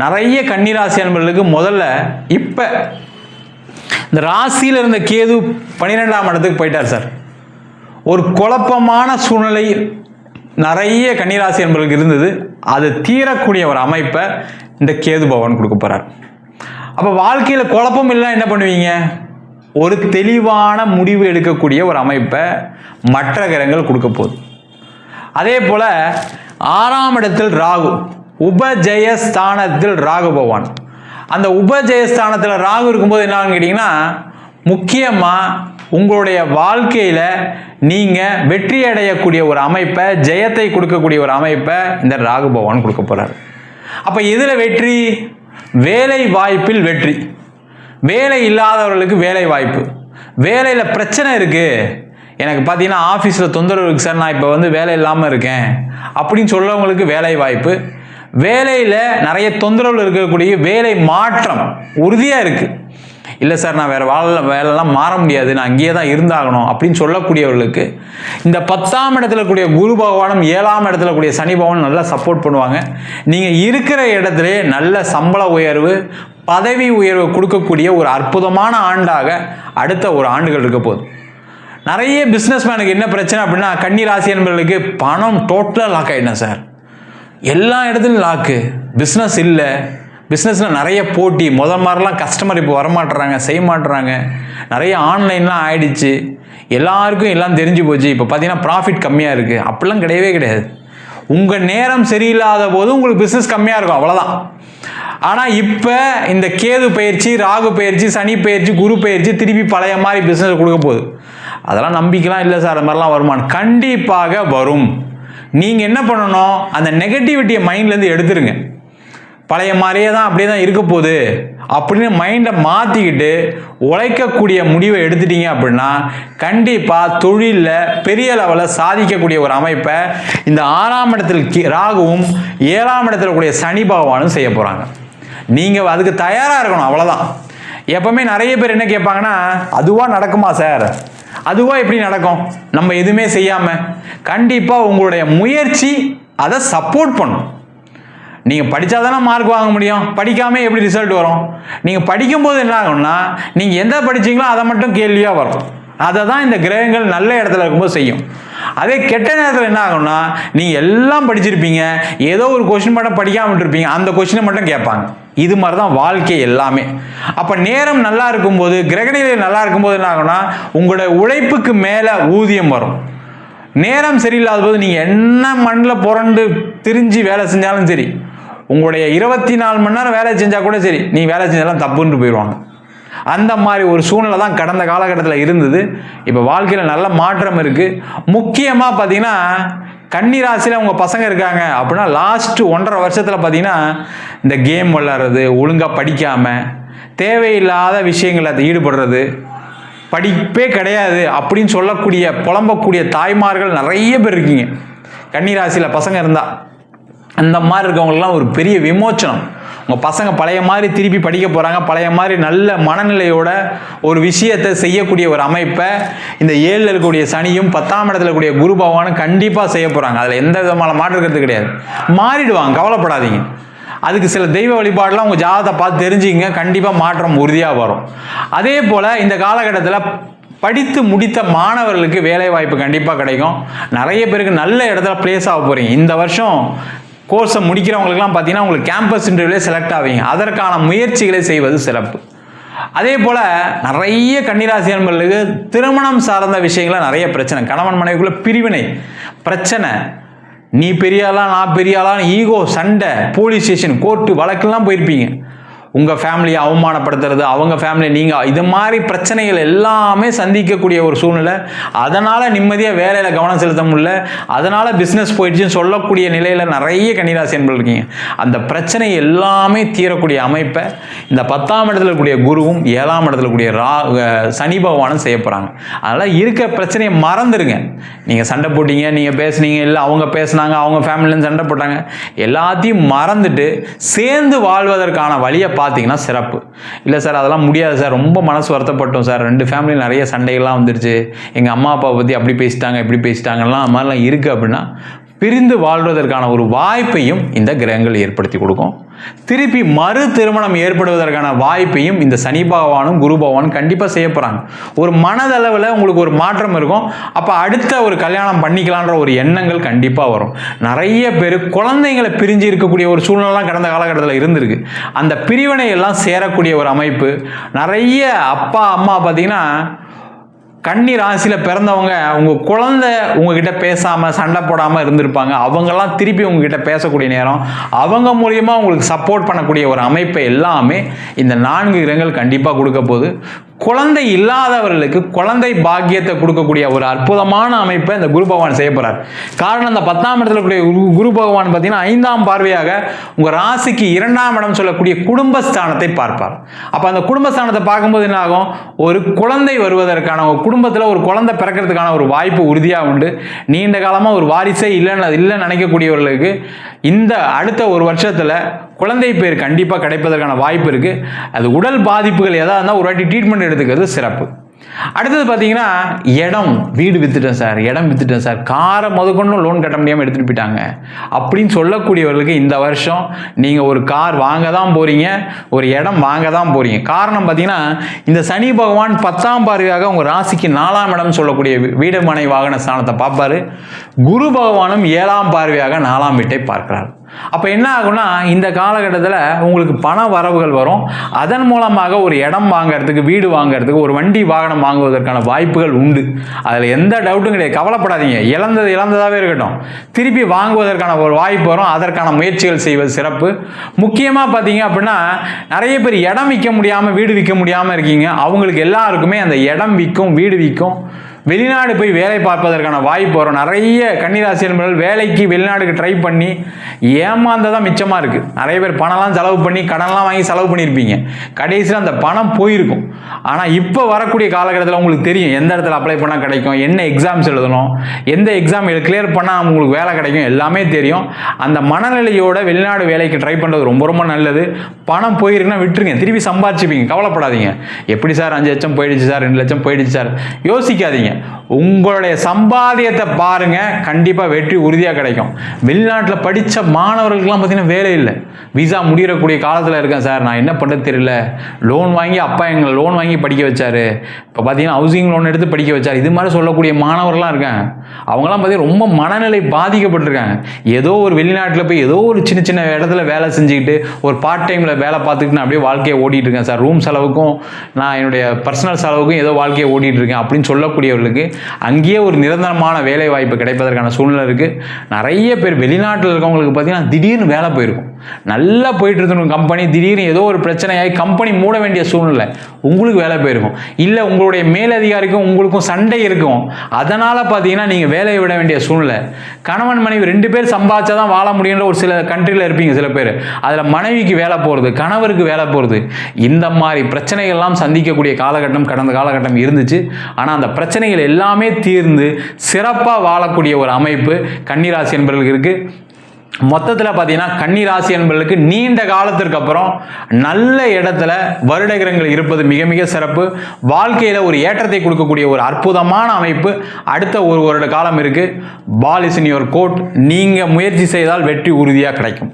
நிறைய கன்னிராசி அன்பர்களுக்கு முதல்ல இப்போ இந்த ராசியில் இருந்த கேது பன்னிரெண்டாம் இடத்துக்கு போயிட்டார் சார். ஒரு குழப்பமான சூழ்நிலை நிறைய கன்னிராசி அன்பர்களுக்கு இருந்தது. அது தீரக்கூடிய ஒரு அமைப்பை இந்த கேது பவன் கொடுக்க போகிறார் அப்போ வாழ்க்கையில் குழப்பம் இல்லை என்ன பண்ணுவீங்க? ஒரு தெளிவான முடிவு எடுக்கக்கூடிய ஒரு அமைப்பை மற்ற கிரகங்கள் கொடுக்க போகுது. அதே போல் ஆறாம் இடத்தில் ராகு. உபஜயஸ்தானத்தில் ராகு பகவான். அந்த உபஜயஸ்தானத்தில் ராகு இருக்கும்போது என்னன்னு கேட்டிங்கன்னா முக்கியமாக உங்களுடைய வாழ்க்கையில் நீங்கள் வெற்றி அடையக்கூடிய ஒரு அமைப்பை ஜெயத்தை கொடுக்கக்கூடிய ஒரு அமைப்பை இந்த ராகு பகவான் கொடுக்க போகிறார் அப்போ எதில் வெற்றி? வேலை வாய்ப்பில் வெற்றி. வேலை இல்லாதவர்களுக்கு வேலை வாய்ப்பு. வேலையில் பிரச்சனை இருக்குது எனக்கு பார்த்தீங்கன்னா ஆஃபீஸில் தொந்தரவு இருக்குது சார் நான் இப்போ வந்து வேலை இல்லாமல் இருக்கேன். அப்படின்னு சொல்லவங்களுக்கு வேலை வாய்ப்பு. வேலையில் நிறைய தொந்தரவுகள் இருக்கக்கூடிய வேலை மாற்றம் உறுதியாக இருக்குது இல்லை சார் நான் வேறு வாழ வேலைலாம் மாற முடியாது. நான் அங்கேயே தான் இருந்தாகணும் அப்படின்னு சொல்லக்கூடியவர்களுக்கு இந்த பத்தாம் இடத்துல கூடிய குரு பகவானும் ஏழாம் இடத்துல கூடிய சனி பகவானும் நல்லா சப்போர்ட் பண்ணுவாங்க. நீங்கள் இருக்கிற இடத்துல நல்ல சம்பள உயர்வு பதவி உயர்வு கொடுக்கக்கூடிய ஒரு அற்புதமான ஆண்டாக அடுத்த ஒரு ஆண்டுகள் இருக்க போகுது. நிறைய பிஸ்னஸ்மேனுக்கு என்ன பிரச்சனை அப்படின்னா கன்னி ராசி என்பவர்களுக்கு பணம் டோட்டலாக லாக் ஆகிடும் சார். எல்லா இடத்துலையும் லாக்கு பிஸ்னஸ் இல்லை. பிஸ்னஸில் நிறைய போட்டி. முதல் மாதிரிலாம் கஸ்டமர் இப்போ வரமாட்டுறாங்க செய்ய மாட்டுறாங்க நிறைய ஆன்லைன்லாம் ஆயிடுச்சு. எல்லாருக்கும் எல்லாம் தெரிஞ்சு போச்சு. இப்போ பார்த்தீங்கன்னா ப்ராஃபிட் கம்மியாக இருக்குது அப்படிலாம் கிடையவே கிடையாது. உங்கள் நேரம் சரியில்லாத போது உங்களுக்கு பிஸ்னஸ் கம்மியாக இருக்கும். அவ்வளோதான் ஆனால் இப்போ இந்த கேது பயிற்சி ராகு பயிற்சி சனி பயிற்சி குரு பயிற்சி திருப்பி பழைய மாதிரி பிஸ்னஸ் கொடுக்க போகுது. அதெல்லாம் நம்பிக்கைலாம் இல்லை சார். அது மாதிரிலாம் வருமானம் கண்டிப்பாக வரும். நீங்கள் என்ன பண்ணணும்? அந்த நெகட்டிவிட்டியை மைண்ட்லேருந்து எடுத்துருங்க. பழைய மாதிரியே தான் அப்படியே தான் இருக்க போகுது. அப்படின்னு மைண்டை மாற்றிக்கிட்டு உழைக்கக்கூடிய முடிவை எடுத்துட்டீங்க அப்படின்னா கண்டிப்பாக தொழிலில் பெரிய லெவலில் சாதிக்கக்கூடிய ஒரு அமைப்பை இந்த ஆறாம் இடத்தில் ராகுவும் ஏழாம் இடத்துல கூடிய சனி பகவானும் செய்ய போகிறாங்க நீங்கள் அதுக்கு தயாராக இருக்கணும் அவ்வளோதான் எப்பவுமே நிறைய பேர் என்ன கேட்பாங்கன்னா அதுவாக நடக்குமா சார்? அதுவாக எப்படி நடக்கும்? நம்ம எதுவுமே செய்யாமல் கண்டிப்பாக உங்களுடைய முயற்சி அதை சப்போர்ட் பண்ணும். நீங்கள் படித்தா தானே மார்க் வாங்க முடியும். படிக்காமல் எப்படி ரிசல்ட் வரும்? நீங்கள் படிக்கும்போது என்ன ஆகும்னா நீங்கள் எந்த படிச்சீங்களோ அதை மட்டும் கேள்வியாக வரும். அதை தான் இந்த கிரகங்கள் நல்ல இடத்துல இருக்கும்போது செய்யும். அதே கெட்ட நேரத்தில் என்ன ஆகும்னா நீங்கள் எல்லாம் படிச்சிருப்பீங்க. ஏதோ ஒரு கொஷின் மட்டும் படிக்காமல் இருப்பீங்க அந்த கொஷினை மட்டும் கேட்பாங்க. இது மாதிரி தான் வாழ்க்கை எல்லாமே. அப்போ நேரம் நல்லா இருக்கும்போது கிரகநிலை நல்லா இருக்கும்போது என்ன ஆகும்னா உங்களோட உழைப்புக்கு மேலே ஊதியம் வரும். நேரம் சரியில்லாத போது நீங்கள் என்ன மண்ணில் புரண்டு திரிஞ்சு வேலை செஞ்சாலும் சரி உங்களுடைய இருபத்தி நாலு மணி நேரம் வேலை செஞ்சால் கூட சரி நீ வேலை செஞ்சாலும் தப்புன்ட்டு போயிடுவாங்க. அந்த மாதிரி ஒரு சூழ்நிலை தான் கடந்த காலகட்டத்தில் இருந்தது. இப்போ வாழ்க்கையில் நல்ல மாற்றம் இருக்குது முக்கியமாக பார்த்தீங்கன்னா கன்னி ராசியில் அவங்க பசங்க இருக்காங்க அப்படின்னா லாஸ்ட் ஒன்றரை வருஷத்தில் பார்த்தீங்கன்னா இந்த கேம் விளாட்றது ஒழுங்காக படிக்காமல் தேவையில்லாத விஷயங்களை ஈடுபடுறது படிப்பே கிடையாது அப்படின்னு சொல்லக்கூடிய புலம்பக்கூடிய தாய்மார்கள் நிறைய பேர் இருக்கீங்க. கன்னிராசியில் பசங்க இருந்தால் அந்த மாதிரி இருக்கவங்களுக்குலாம் ஒரு பெரிய விமோச்சனம். உங்கள் பசங்க பழைய மாதிரி திருப்பி படிக்க போகிறாங்க பழைய மாதிரி நல்ல மனநிலையோட ஒரு விஷயத்தை செய்யக்கூடிய ஒரு அமைப்பை இந்த ஏழில் இருக்கக்கூடிய சனியும் பத்தாம் இடத்துல இருக்கக்கூடிய குரு பகவானும் கண்டிப்பாக செய்ய போகிறாங்க அதில் எந்த விதமான மாற்றுக்கிறது கிடையாது. மாறிடுவாங்க கவலைப்படாதீங்க. அதுக்கு சில தெய்வ வழிபாடெலாம் உங்கள் ஜாதகத்தை பார்த்து தெரிஞ்சுங்க கண்டிப்பாக மாற்றம் உறுதியாக வரும். அதே போல் இந்த காலகட்டத்தில் படித்து முடித்த மாணவர்களுக்கு வேலை வாய்ப்பு கண்டிப்பாக கிடைக்கும். நிறைய பேருக்கு நல்ல இடத்துல பிளேஸ் ஆக போகிறீங்க இந்த வருஷம் கோர்ஸை முடிக்கிறவங்களுக்குலாம் பார்த்தீங்கன்னா உங்களுக்கு கேம்பஸ் இன்டர்வியூலே செலக்ட் ஆவீங்க. அதற்கான முயற்சிகளை செய்வது சிறப்பு. அதே போல் நிறைய கன்னிராசி நண்பர்களுக்கு திருமணம் சார்ந்த விஷயங்கள நிறைய பிரச்சனை. கணவன் மனைவிக்குள்ள பிரிவினை பிரச்சனை. நீ பெரியாளா நான் பெரியாளான்னு ஈகோ சண்டை போலீஸ் ஸ்டேஷன் கோர்ட்டு வழக்கெல்லாம் போயிருப்பீங்க. உங்கள் ஃபேமிலியை அவமானப்படுத்துறது அவங்க ஃபேமிலி நீங்கள் இது மாதிரி பிரச்சனைகள் எல்லாமே சந்திக்கக்கூடிய ஒரு சூழ்நிலை. அதனால் நிம்மதியாக வேலையில் கவனம் செலுத்த முடியல. அதனால் பிஸ்னஸ் போயிடுச்சுன்னு சொல்லக்கூடிய நிலையில் நிறைய கன்னிராசி என்பது இருக்கீங்க. அந்த பிரச்சனை எல்லாமே தீரக்கூடிய அமைப்பை இந்த பத்தாம் இடத்துல கூடிய குருவும் ஏழாம் இடத்துல கூடிய ரா சனி பகவானும் செய்ய போகிறாங்க அதனால் இருக்க பிரச்சனையை மறந்துடுங்க நீங்கள் சண்டை போட்டீங்க நீங்கள் பேசுனீங்க இல்லை அவங்க பேசுனாங்க அவங்க ஃபேமிலியிலேருந்து சண்டை போட்டாங்க. எல்லாத்தையும் மறந்துட்டு சேர்ந்து வாழ்வதற்கான வழியை பார்த்து பார்த்தீங்கன்னா சிறப்பு. இல்லை சார் அதெல்லாம் முடியாது சார். ரொம்ப மனசு வருத்தப்பட்டோம் சார். ரெண்டு ஃபேமிலியில் நிறைய சண்டைகள்லாம் வந்துருச்சு. எங்கள் அம்மா அப்பாவை பற்றி அப்படி பேசிட்டாங்க இப்படி பேசிட்டாங்கலாம் அந்த மாதிரிலாம் இருக்குது அப்படின்னா பிரிந்து வாழ்வதற்கான ஒரு வாய்ப்பையும் இந்த கிரகங்கள் ஏற்படுத்தி கொடுக்கும். திருப்பி மறு திருமணம் ஏற்படுவதற்கான வாய்ப்பையும் இந்த சனி பகவானும் குரு பகவானும் கண்டிப்பாக செய்ய போகிறாங்க ஒரு மனதளவில் உங்களுக்கு ஒரு மாற்றம் இருக்கும். அப்போ அடுத்த ஒரு கல்யாணம் பண்ணிக்கலான்ற ஒரு எண்ணங்கள் கண்டிப்பாக வரும். நிறைய பேர் குழந்தைங்களை பிரிஞ்சு இருக்கக்கூடிய ஒரு சூழ்நிலாம் கடந்த காலகட்டத்தில் இருந்திருக்கு. அந்த பிரிவினை எல்லாம் சேரக்கூடிய ஒரு அமைப்பு. நிறைய அப்பா அம்மா பார்த்தீங்கன்னா கன்னி ராசியில் பிறந்தவங்க உங்கள் குழந்தை உங்ககிட்ட பேசாமல் சண்டை போடாமல் இருந்திருப்பாங்க. அவங்கெல்லாம் திருப்பி உங்ககிட்ட பேசக்கூடிய நேரம் அவங்க மூலியமாக உங்களுக்கு சப்போர்ட் பண்ணக்கூடிய ஒரு அமைப்பை எல்லாமே இந்த நான்கு கிரகங்கள் கண்டிப்பாக கொடுக்க போகுது. குழந்தை இல்லாதவர்களுக்கு குழந்தை பாக்கியத்தை கொடுக்கக்கூடிய ஒரு அற்புதமான அமைப்பை இந்த குரு பகவான் செய்ய போறார். காரணம் அந்த பத்தாம் இடத்துல கூடிய குரு- குரு பகவான் பார்த்தீங்கன்னா ஐந்தாம் பார்வையாக உங்கள் ராசிக்கு இரண்டாம் இடம் சொல்லக்கூடிய குடும்பஸ்தானத்தை பார்ப்பார். அப்போ அந்த குடும்பஸ்தானத்தை பார்க்கும்போது என்ன ஆகும்? ஒரு குழந்தை வருவதற்கான ஒரு குடும்பத்தில் ஒரு குழந்தை பிறக்கிறதுக்கான ஒரு வாய்ப்பு உறுதியாக உண்டு. நீண்ட காலமாக ஒரு வாரிசே இல்லைன்னு இல்லைன்னு நினைக்கக்கூடியவர்களுக்கு இந்த அடுத்த ஒரு வருஷத்தில் குழந்தை பேர் கண்டிப்பாக கிடைப்பதற்கான வாய்ப்பு இருக்குது அது உடல் பாதிப்புகள் எதாக இருந்தால் ஒரு வாட்டி ட்ரீட்மெண்ட் எடுத்துக்கிறது சிறப்பு. அடுத்தது பார்த்தீங்கன்னா இடம். வீடு வித்துட்டேன் சார் இடம் வித்துட்டேன் சார் காரை முதற்கொண்டும் லோன் கட்ட முடியாமல் எடுத்துகிட்டு போயிட்டாங்க. அப்படின்னு சொல்லக்கூடியவர்களுக்கு இந்த வருஷம் நீங்கள் ஒரு கார் வாங்க தான் போகிறீங்க ஒரு இடம் வாங்க தான் போகிறீங்க காரணம் பார்த்தீங்கன்னா இந்த சனி பகவான் பத்தாம் பார்வையாக உங்கள் ராசிக்கு நாலாம் இடம் சொல்லக்கூடிய வீடு மனை வாகன ஸ்தானத்தை பார்ப்பாரு. குரு பகவானும் ஏழாம் பார்வையாக நாலாம் வீட்டை பார்க்கிறார். அப்போ என்ன ஆகும்னா இந்த காலகட்டத்தில் உங்களுக்கு பண வரவுகள் வரும். அதன் மூலமாக ஒரு இடம் வாங்குறதுக்கு வீடு வாங்குறதுக்கு ஒரு வண்டி வாகனம் வாங்குவதற்கான வாய்ப்புகள் உண்டு. அதில் எந்த டவுட்டும் கிடையாது. கவலைப்படாதீங்க. இழந்தது இழந்ததாகவே இருக்கட்டும். திருப்பி வாங்குவதற்கான ஒரு வாய்ப்பு வரும். அதற்கான முயற்சிகள் செய்வது சிறப்பு. முக்கியமாக பார்த்தீங்க அப்படின்னா நிறைய பேர் இடம் விற்க முடியாமல் வீடு விற்க முடியாமல் இருக்கீங்க. அவங்களுக்கு எல்லாருக்குமே அந்த இடம் விற்கும் வீடு விற்கும் வெளிநாடு போய் வேலை பார்ப்பதற்கான வாய்ப்பு வரும். நிறைய கன்னிராசி என்பவர்கள் வேலைக்கு வெளிநாடுக்கு ட்ரை பண்ணி ஏமாந்ததான் மிச்சமாக இருக்குது நிறைய பேர் பணம்லாம் செலவு பண்ணி கடன்லாம் வாங்கி செலவு பண்ணியிருப்பீங்க. கடைசியில் அந்த பணம் போயிருக்கும். ஆனால் இப்போ வரக்கூடிய காலகட்டத்தில் உங்களுக்கு தெரியும் எந்த இடத்துல அப்ளை பண்ணால் கிடைக்கும் என்ன எக்ஸாம்ஸ் எழுதணும் எந்த எக்ஸாம் கிளியர் பண்ணால் உங்களுக்கு வேலை கிடைக்கும் எல்லாமே தெரியும். அந்த மனநிலையோட வெளிநாடு வேலைக்கு ட்ரை பண்ணுறது ரொம்ப ரொம்ப நல்லது. பணம் போயிருக்குன்னா விட்டுருங்க. திருப்பி சம்பாரிச்சுப்பீங்க கவலைப்படாதீங்க. எப்படி சார் அஞ்சு லட்சம் போயிடுச்சு சார் ரெண்டு லட்சம் போயிடுச்சு சார்? யோசிக்காதீங்க. உங்களுடைய சம்பாதியத்தை பாருங்க கண்டிப்பாக வெற்றி உறுதியாக கிடைக்கும். வெளிநாட்டில் படித்த மாணவர்களுக்கெல்லாம் பார்த்தீங்கன்னா வேலை இல்லை. விசா முடியறக்கூடிய காலத்தில் இருக்கேன் சார். நான் என்ன பண்ணுறது தெரியல. லோன் வாங்கி அப்பா எங்களை லோன் வாங்கி படிக்க வச்சார். இப்போ பார்த்தீங்கன்னா ஹவுசிங் லோன் எடுத்து படிக்க வச்சார். இது மாதிரி சொல்லக்கூடிய மாணவர்கள்லாம் இருக்காங்க அவங்களாம் பார்த்தீங்கன்னா ரொம்ப மனநிலை பாதிக்கப்பட்டிருக்காங்க. ஏதோ ஒரு வெளிநாட்டில் போய் ஏதோ ஒரு சின்ன சின்ன இடத்துல வேலை செஞ்சுக்கிட்டு ஒரு பார்ட் டைமில் வேலை பார்த்துக்கிட்டு நான் அப்படியே வாழ்க்கையை ஓடிட்டு இருக்கேன் சார். ரூம் செலவுக்கும் நான் என்னுடைய பர்சனல் செலவுக்கும் ஏதோ வாழ்க்கையை ஓடிட்டு இருக்கேன் அப்படின்னு சொல்லக்கூடியவர்களுக்கு அங்கேயே ஒரு நிரந்தரமான வேலை வாய்ப்பு கிடைப்பதற்கான சூழ்நிலை இருக்குது நிறைய பேர் வெளிநாட்டில் இருக்கவங்களுக்கு பார்த்தீங்கன்னா திடீர்னு வேலை போயிருக்கும். நல்லா போயிட்டு இருந்த கம்பெனி திடீர்னு ஏதோ ஒரு பிரச்சனையாகி கம்பெனி மூட வேண்டிய சூழ்நிலை. உங்களுக்கு வேலை போயிருக்கும். இல்லை உங்களுடைய மேலதிகாரிக்கும் உங்களுக்கும் சண்டை இருக்கும். அதனால் பார்த்தீங்கன்னா நீங்கள் வேலையை விட வேண்டிய சூழ்நிலை. கணவன் மனைவி ரெண்டு பேர் சம்பாதிச்சா தான் வாழ முடியுன்ற ஒரு சில கண்ட்ரியில் இருப்பீங்க சில பேர். அதில் மனைவிக்கு வேலை போகிறது கணவருக்கு வேலை போகிறது இந்த மாதிரி பிரச்சனைகள்லாம் சந்திக்கக்கூடிய காலகட்டம் கடந்த காலகட்டம் இருந்துச்சு. ஆனால் அந்த பிரச்சனைகள் எல்லாமே தீர்ந்து சிறப்பாக வாழக்கூடிய ஒரு அமைப்பு கன்னிராசி என்பவர்களுக்கு இருக்குது மொத்தத்தில் பார்த்தீங்கன்னா கன்னிராசி என்பவர்களுக்கு நீண்ட காலத்திற்கு அப்புறம் நல்ல இடத்துல வருடகிரங்கள் இருப்பது மிக மிக சிறப்பு. வாழ்க்கையில் ஒரு ஏற்றத்தை கொடுக்கக்கூடிய ஒரு அற்புதமான அமைப்பு அடுத்த ஒரு வருட காலம் இருக்குது ball is in your court நீங்கள் முயற்சி செய்தால் வெற்றி உறுதியாக கிடைக்கும்.